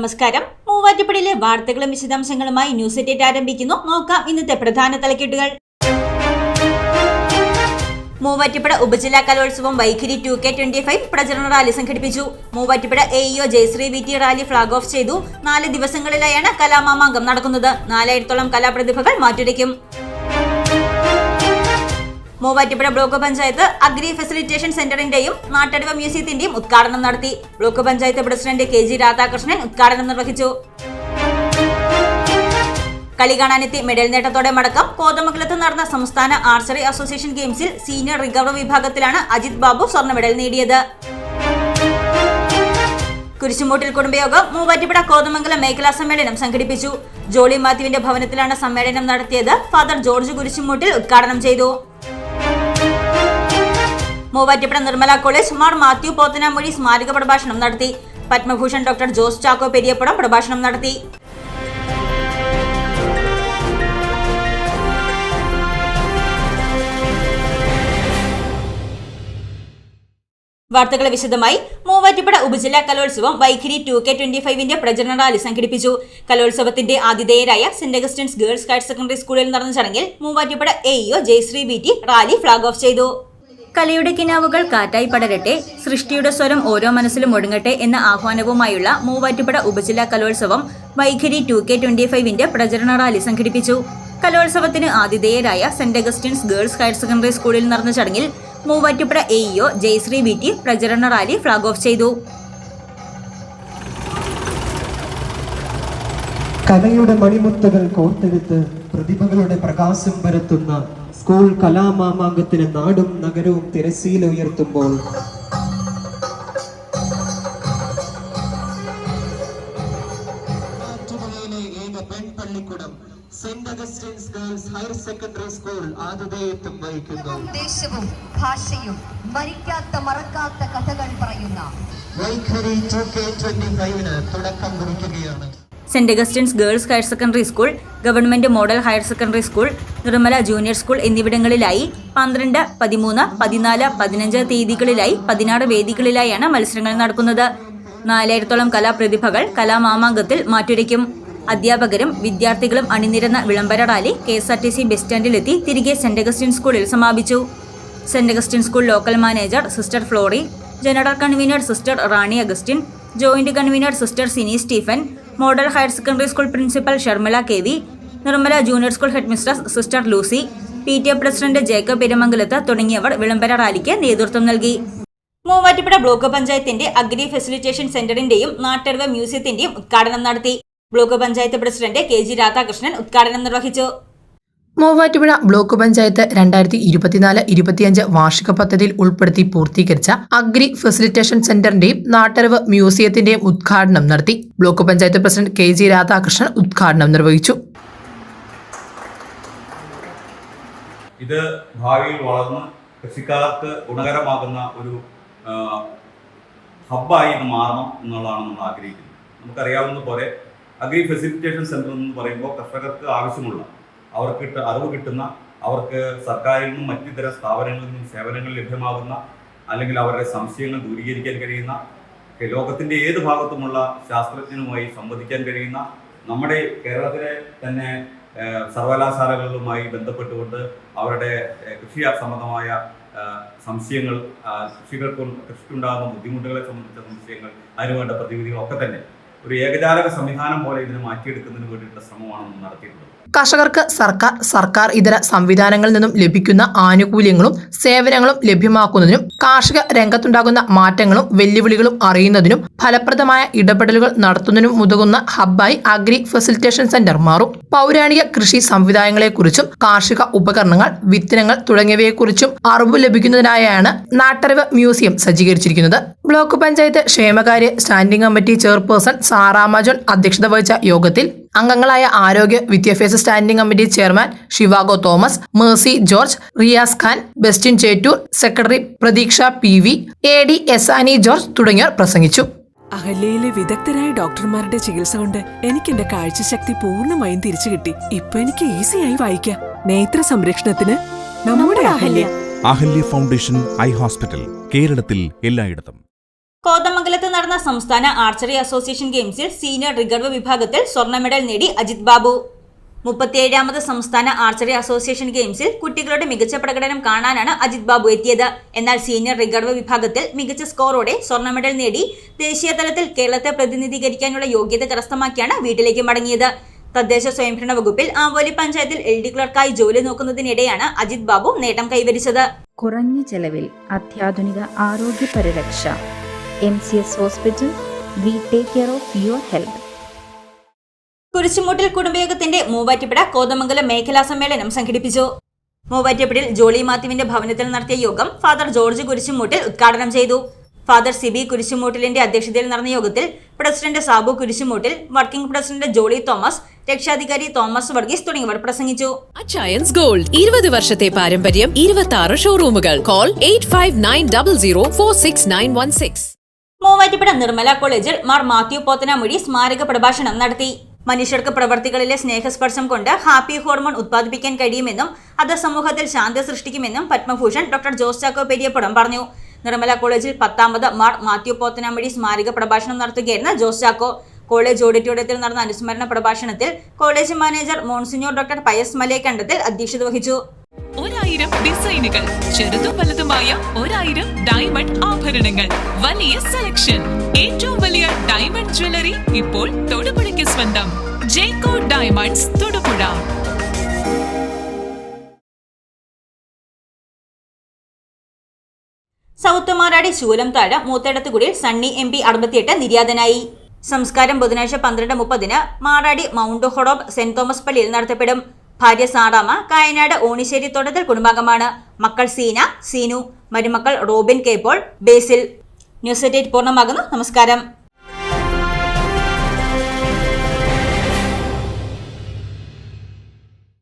നമസ്കാരം. മൂവാറ്റുപുഴയിലെ വാർത്തകളും വിശദാംശങ്ങളുമായി ന്യൂസ് എറ്റേറ്റ് ആരംഭിക്കുന്നു. നോക്കാം ഇന്നത്തെ പ്രധാന തലക്കെട്ടുകൾ. മൂവാറ്റുപുഴ ഉപജില്ലാ കലോത്സവം Vaikhari two K twenty five പ്രചരണ റാലി സംഘടിപ്പിച്ചു. Muvattupuzha A EO Jayasree V T rally flag off ചെയ്തു. നാല് ദിവസങ്ങളിലായാണ് കലാമാമാങ്കം നടക്കുന്നത്. നാലായിരത്തോളം കലാപ്രതിഭകൾ മാറ്റുരയ്ക്കും. Muvattupuzha block panchayat agri facilitation സെന്ററിന്റെയും നാട്ടടിവ മ്യൂസിയത്തിന്റെയും ഉദ്ഘാടനം നടത്തി. Block panchayat president K G Radhakrishnan ഉദ്ഘാടനം നിർവഹിച്ചു. കളി കാണാനെത്തി മെഡൽ നേട്ടത്തോടെ മടക്കം. കോതമംഗലത്ത് നടന്ന സംസ്ഥാന ആർച്ചറി അസോസിയേഷൻ ഗെയിംസിൽ സീനിയർ റിക്കവറി വിഭാഗത്തിലാണ് അജിത് ബാബു സ്വർണ മെഡൽ നേടിയത്. കുരിശുമൂട്ടിൽ കുടുംബയോഗം മൂവാറ്റുപുഴ കോതമംഗലം മേഖലാ സമ്മേളനം സംഘടിപ്പിച്ചു. ജോളി മാത്യുവിന്റെ ഭവനത്തിലാണ് സമ്മേളനം നടത്തിയത്. ഫാദർ ജോർജ് കുരിശുമൂട്ടിൽ ഉദ്ഘാടനം ചെയ്തു. മൂവാറ്റുപുഴ നിർമ്മല കോളേജ് മാർ മാത്യു പോത്തനാമൊഴി സ്മാരക പ്രഭാഷണം നടത്തി. പത്മഭൂഷൺ ഡോക്ടർ ജോസ് ചാക്കോ പെരിയപ്പുറം പ്രഭാഷണം നടത്തി. വാർത്തകൾ വിശദമായി. മൂവാറ്റുപുഴ ഉപജില്ലാ കലോത്സവം വൈഖരി ടു കെ ട്വന്റി ഫൈവിന്റെ പ്രചരണ റാലി സംഘടിപ്പിച്ചു. കലോത്സവത്തിന്റെ ആതിഥേയരായ Saint Augustine's girls higher secondary സ്കൂളിൽ നടന്ന ചടങ്ങിൽ Muvattupuzha AEO Jayasree B rally flag off ചെയ്തു. കലയുടെ കിനാവുകൾ കാറ്റായി പടരട്ടെ സൃഷ്ടിയുടെ സ്വരം ഓരോ മനസ്സിലും ഒടുങ്ങട്ടെ എന്ന ആഹ്വാനവുമായുള്ള മൂവാറ്റുപുഴ ഉപജില്ലാ കലോത്സവം വൈഖരി ടു കെ ട്വന്റി ഫൈവിന്റെ പ്രചരണ റാലി സംഘടിപ്പിച്ചു. കലോത്സവത്തിന് ആതിഥേയരായ Saint Augustine's girls higher secondary സ്കൂളിൽ നടന്ന ചടങ്ങിൽ Muvattupuzha AEO Jayasree V T പ്രചരണ റാലി ഫ്ളാഗ് ഓഫ് ചെയ്തു. കലയുടെ മണിമുത്തുകൾ കോർത്തെടുത്ത് പ്രതിഭകളുടെ പ്രകാശം പരത്തുന്ന സ്കൂൾ കലാമാമാങ്കത്തിന് നാടും നഗരവും തിരശ്ശീല ഉയർത്തുമ്പോൾ മൂവാറ്റുപുഴയിലെ ഏക പെൺപള്ളിക്കുടം Saint Augustine's girls higher secondary school ആതിഥേയത്വം വഹിക്കുന്നു. ദേശവും ഭാഷയും മരിക്കാത്ത മറക്കാത്ത കഥകൾ പറയുന്ന തുടക്കം കുറിക്കുകയാണ്. Saint Augustine's girls higher secondary school government model higher secondary school Nirmala junior school എന്നിവിടങ്ങളിലായി പന്ത്രണ്ട് പതിമൂന്ന് പതിനാല് പതിനഞ്ച് തീയതികളിലായി പതിനാറ് വേദികളിലായാണ് മത്സരങ്ങൾ നടക്കുന്നത്. നാലായിരത്തോളം കലാപ്രതിഭകൾ കലാമാമാങ്കത്തിൽ മാറ്റുരയ്ക്കും. അധ്യാപകരും വിദ്യാർത്ഥികളും അണിനിരന്ന വിളംബര rally K S R T C bus സ്റ്റാൻഡിലെത്തി തിരികെ സെന്റ് അഗസ്റ്റിൻ സ്കൂളിൽ സമാപിച്ചു. Saint Augustine school local manager sister Flory general convenor sister Rani Augustine joint convenor sister Sini Stephen model higher secondary school principal Sharmila K V Nirmala junior school headmistress sister Lucy P T A president Jacob Perumangalath തുടങ്ങിയവർ വിളംബര റാലിക്ക് നേതൃത്വം നൽകി. Muvattupuzha block പഞ്ചായത്തിന്റെ agri facilitation സെന്ററിന്റെയും നാട്ടറിവ് മ്യൂസിയത്തിന്റെയും ഉദ്ഘാടനം നടത്തി. Block panchayat president K G Radhakrishnan ഉദ്ഘാടനം നിർവഹിച്ചു. മൂവാറ്റുപുഴ ബ്ലോക്ക് പഞ്ചായത്ത് രണ്ടായിരത്തി ഇരുപത്തിനാല് ഇരുപത്തിയഞ്ച് വാർഷിക പദ്ധതിയിൽ ഉൾപ്പെടുത്തി പൂർത്തീകരിച്ച അഗ്രി ഫെസിലിറ്റേഷൻ സെന്ററിന്റെയും നാട്ടറിവ് മ്യൂസിയത്തിന്റെയും ഉദ്ഘാടനം നടത്തി. Block panchayat president K G Radhakrishnan ഉദ്ഘാടനം നിർവഹിച്ചു. ഇത് ഭാവിയിൽ വളർന്ന് കൃഷിക്കാർക്ക് ഗുണകരമാകുന്ന ഒരു ഹബ്ബായി ഇത് മാറണം എന്നുള്ളതാണ് നമ്മൾ ആഗ്രഹിക്കുന്നത്. നമുക്കറിയാവുന്ന പോലെ അഗ്രി ഫെസിലിറ്റേഷൻ സെന്റർ എന്ന് പറയുമ്പോൾ കർഷകർക്ക് ആവശ്യമുള്ള അവർക്ക് അറിവ് കിട്ടുന്ന അവർക്ക് സർക്കാരിൽ നിന്നും മറ്റിതര സ്ഥാപനങ്ങളിൽ നിന്നും സേവനങ്ങൾ ലഭ്യമാകുന്ന അല്ലെങ്കിൽ അവരുടെ സംശയങ്ങൾ ദൂരീകരിക്കാൻ കഴിയുന്ന ലോകത്തിന്റെ ഏത് ഭാഗത്തുമുള്ള ശാസ്ത്രജ്ഞനുമായി സംവദിക്കാൻ കഴിയുന്ന നമ്മുടെ കേരളത്തിലെ തന്നെ സർവകലാശാലകളുമായി ബന്ധപ്പെട്ടുകൊണ്ട് അവരുടെ കൃഷി സംബന്ധമായ സംശയങ്ങൾ കൃഷികൾക്ക് കൃഷിക്കുണ്ടാകുന്ന ബുദ്ധിമുട്ടുകളെ സംബന്ധിച്ച സംശയങ്ങൾ അതിനുവേണ്ട പ്രതിവിധികളൊക്കെ തന്നെ. ഒരു ഏകജാലക സംവിധാനം പോലെ ഇതിനെ മാറ്റിയെടുക്കുന്നതിന് വേണ്ടിയിട്ടുള്ള ശ്രമമാണ് നടത്തിയിട്ടുള്ളത്. കർഷകർക്ക് സർക്കാർ സർക്കാർ ഇതര സംവിധാനങ്ങളിൽ നിന്നും ലഭിക്കുന്ന ആനുകൂല്യങ്ങളും സേവനങ്ങളും ലഭ്യമാക്കുന്നതിനും കാർഷിക രംഗത്തുണ്ടാകുന്ന മാറ്റങ്ങളും വെല്ലുവിളികളും അറിയുന്നതിനും ഫലപ്രദമായ ഇടപെടലുകൾ നടത്തുന്നതിനും ഉതകുന്ന ഹബ്ബായി അഗ്രി ഫെസിലിറ്റേഷൻ സെന്റർ മാറും. പൗരാണിക കൃഷി സംവിധാനങ്ങളെക്കുറിച്ചും കാർഷിക ഉപകരണങ്ങൾ വിത്തനങ്ങൾ തുടങ്ങിയവയെക്കുറിച്ചും അറിവ് ലഭിക്കുന്നതിനായാണ് നാട്ടറിവ് മ്യൂസിയം സജ്ജീകരിച്ചിരിക്കുന്നത്. ബ്ലോക്ക് പഞ്ചായത്ത് ക്ഷേമകാര്യ standing committee chairperson Sarama John അധ്യക്ഷത വഹിച്ച യോഗത്തിൽ അംഗങ്ങളായ ആരോഗ്യ വിദ്യാഭ്യാസ standing committee chairman Shivago Thomas Mercy George Riyas Khan Bestin Chettoor secretary Pratheeksha P V A D S Ani George തുടങ്ങിയവർ പ്രസംഗിച്ചു. അഹല്യയിലെ വിദഗ്ധരായ ഡോക്ടർമാരുടെ ചികിത്സ കൊണ്ട് എനിക്ക് എന്റെ കാഴ്ചശക്തി പൂർണമായും തിരിച്ചു കിട്ടി. ഇപ്പൊ എനിക്ക് ഈസിയായി വായിക്കാം. നേത്ര സംരക്ഷണത്തിന് നമ്മുടെ Ahalya. Ahalya foundation eye hospital കേരളത്തിൽ എല്ലായിടത്തും. കോതമംഗലത്ത് നടന്ന സംസ്ഥാന ആർച്ചറി അസോസിയേഷൻ ഗെയിംസിൽ സീനിയർ റിഗർവ് വിഭാഗത്തിൽ സ്വർണ മെഡൽ നേടി അജിത് ബാബു. മുപ്പത്തിയേഴാമത് സംസ്ഥാന ആർച്ചറി അസോസിയേഷൻ ഗെയിംസിൽ കുട്ടികളുടെ മികച്ച പ്രകടനം കാണാനാണ് അജിത് ബാബു എത്തിയത്. എന്നാൽ സീനിയർ റിഗർവ് വിഭാഗത്തിൽ മികച്ച സ്കോറോടെ സ്വർണ മെഡൽ നേടി ദേശീയ തലത്തിൽ കേരളത്തെ പ്രതിനിധീകരിക്കാനുള്ള യോഗ്യത കരസ്ഥമാക്കിയാണ് വീട്ടിലേക്ക് മടങ്ങിയത്. തദ്ദേശ സ്വയംഭരണ വകുപ്പിൽ ആവോലി പഞ്ചായത്തിൽ എൽ ഡി ക്ലർക്കായി ജോലി നോക്കുന്നതിനിടെയാണ് അജിത് ബാബു നേട്ടം കൈവരിച്ചത്. കുറഞ്ഞ ചെലവിൽ അത്യാധുനിക ആരോഗ്യ പരിരക്ഷ M C S hospital we take care of your health. Kurisumoottil കുടുംബയോഗത്തിന്റെ Muvattupuzha Kothamangalam മേഖലാ സമ്മേളനം സംഘടിപ്പിച്ചു. മൂവാറ്റുപുഴയിൽ ജോളി മാത്യുവിന്റെ ഭവനത്തിൽ നടത്തിയ യോഗം ഫാദർ ജോർജ് കുരിശുമൂട്ടിൽ ഉദ്ഘാടനം ചെയ്തു. ഫാദർ സിബി കുരിശുമൂട്ടിലിന്റെ അധ്യക്ഷതയിൽ നടന്ന യോഗത്തിൽ president Sabu Kurisumoottil working president Jolly Thomas രക്ഷാധികാരി തോമസ് വർഗീസ് തുടങ്ങിയവർ പ്രസംഗിച്ചു. അച്ചയൻസ് ഗോൾഡ് ഇരുപത് വർഷത്തെ പാരമ്പര്യം ഇരുപത്തി ആറ് ഷോറൂമുകൾ call eight five nine double zero four six nine one six Muvattupuzha Nirmala കോളേജിൽ മാർ മാത്യു പോത്തനാമൊഴി സ്മാരക പ്രഭാഷണം നടത്തി. മനുഷ്യർക്ക് പ്രവർത്തികളിലെ സ്നേഹസ്പർശം കൊണ്ട് ഹാപ്പി ഹോർമോൺ ഉത്പാദിപ്പിക്കാൻ കഴിയുമെന്നും അത് സമൂഹത്തിൽ ശാന്തി സൃഷ്ടിക്കുമെന്നും പത്മഭൂഷൺ ഡോക്ടർ ജോസ് ചാക്കോ പെരിയപ്പുറം പറഞ്ഞു. നിർമ്മല കോളേജിൽ പത്താമത് മാർ മാത്യു പോത്തനാമൊഴി സ്മാരക പ്രഭാഷണം നടത്തുകയായിരുന്ന ജോസ് ചാക്കോ. കോളേജ് ഓഡിറ്റോറിയത്തിൽ നടന്ന അനുസ്മരണ പ്രഭാഷണത്തിൽ college manager monsignor doctor Pius Malayakandathil അധ്യക്ഷത വഹിച്ചു. ഒരായിരം ഡിസൈനുകൾ ചെറുതും വലുതുമായ ഒരായിരം ഡയമണ്ട് ആഭരണങ്ങൾ. വലിയ സെലക്ഷൻ ഏറ്റവും വലിയ ഡയമണ്ട് ജ്വല്ലറി ഇപ്പോൾ തൊടുപുഴയ്ക്ക് സ്വന്തം. ജേക്കോ ഡയമണ്ട്സ് തൊടുപുഴ. സൗത്ത് മാറാടി ശൂലം താഴ മൂത്തേടത്തുകുടിയിൽ സണ്ണി എം പി അറുപത്തിയെട്ട് നിര്യാതനായി. സംസ്കാരം ബുധനാഴ്ച പന്ത്രണ്ട് മുപ്പതിന് Marady Mount Horeb Saint Thomas പള്ളിയിൽ നടത്തപ്പെടും. ഭാര്യ സാറാമ കായനാട് ഓണിശ്ശേരി തോട്ടത്തിൽ കുടുംബാംഗമാണ്. മക്കൾ സീന സീനു മരുമക്കൾ റോബിൻ കേപ്പോൾ ബേസിൽ. ന്യൂസ് എറ്റേറ്റ് പൂർണമാകുന്നു. നമസ്കാരം.